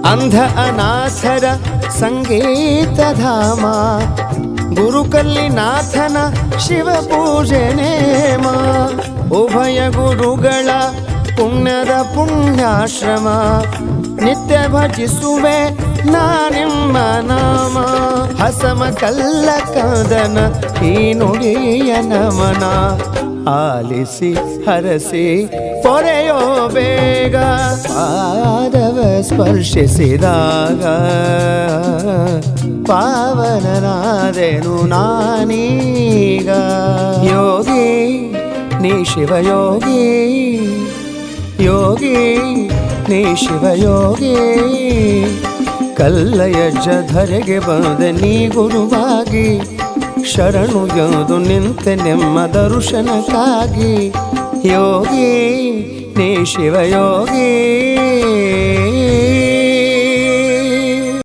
ಅಂಧ ಅನಾಥರ ಸಂಗೀತಧಾಮ. ಗುರುಕಲ್ಲಿನಾಥನ ಶಿವ ಪೂಜೆ ನೇಮ. ಉಭಯ ಗುರುಗಳ ಪುಣ್ಯದ ಪುಣ್ಯಾಶ್ರಮ. ನಿತ್ಯ ಭಜಿಸುವೆ ನಾನಿಮ್ಮ ನಾಮ. ಹಸಮ ಕಲ್ಲ ಕದನ ಈ ನುಡಿಯ ನಮನ. ಆಲಿಸಿ ಹರಸಿ, ಪೊರೆಯೋ ಬೇಗ. ಪಾದವ ಸ್ಪರ್ಶಿಸಿದಾಗ ಪಾವನನಾದೆನು ನಾನೀಗ. ಯೋಗಿ, ನೀ ಶಿವಯೋಗಿ. ಯೋಗಿ, ನೀ ಶಿವಯೋಗಿ. ಕಲ್ಲಯಜ್ಜ ಧರೆಗೆ ಬಂದ ನೀ ಗುರುವಾಗಿ. ಶರಣು ಎಂದು ನಿಂತೆ ನಿಮ್ಮ ದರ್ಶನಕ್ಕಾಗಿ. ಯೋಗಿ, ನೀ ಶಿವಯೋಗಿ.